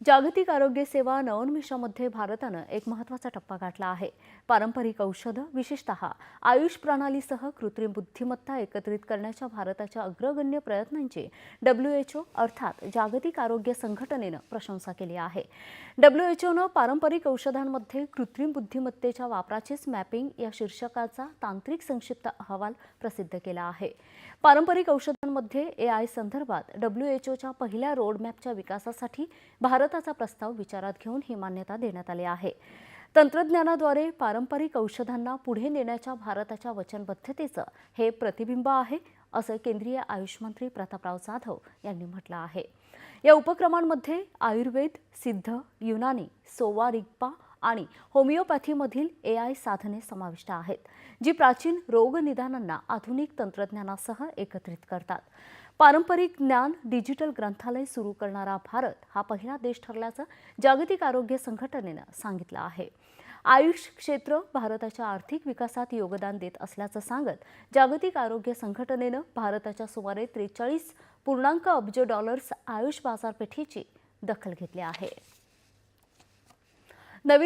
जागतिक आरोग्य सेवा नवोन्मेषामध्ये भारतानं एक महत्त्वाचा टप्पा गाठला आहे. पारंपरिक औषधं विशेषतः आयुष प्रणालीसह कृत्रिम बुद्धिमत्ता एकत्रित करण्याच्या भारताच्या अग्रगण्य प्रयत्नांची ओ अर्थात जागतिक आरोग्य संघटनेनं प्रशंसा केली आहे. डब्ल्यू एच ओनं पारंपरिक औषधांमध्ये कृत्रिम बुद्धिमत्तेच्या वापराचेच मॅपिंग या शीर्षकाचा तांत्रिक संक्षिप्त अहवाल प्रसिद्ध केला आहे. पारंपरिक औषध देशांमध्ये ए आय संदर्भात डब्ल्यू एच ओच्या पहिल्या रोडमॅपच्या विकासासाठी भारताचा प्रस्ताव विचारात घेऊन ही मान्यता देण्यात आली आहे. तंत्रज्ञानाद्वारे पारंपरिक औषधांना पुढे नेण्याच्या भारताच्या वचनबद्धतेचं हे प्रतिबिंब आहे असं केंद्रीय आयुष मंत्री प्रतापराव जाधव यांनी म्हटलं आहे. या उपक्रमांमध्ये आयुर्वेद सिद्ध युनानी सोवा रिग्पा आणि होमिओपॅथीमधील ए आय साधने समाविष्ट आहेत जी प्राचीन रोगनिदानांना आधुनिक तंत्रज्ञानासह एकत्रित करतात. पारंपरिक ज्ञान डिजिटल ग्रंथालय सुरू करणारा भारत हा पहिला देश ठरल्याचं जागतिक आरोग्य संघटनेनं सांगितलं आहे. आयुष क्षेत्र भारताच्या आर्थिक विकासात योगदान देत असल्याचं सांगत जागतिक आरोग्य संघटनेनं भारताच्या सुमारे त्रेचाळीस पूर्णांक अब्ज डॉलर्स आयुष बाजारपेठेची दखल घेतली आहे. नवी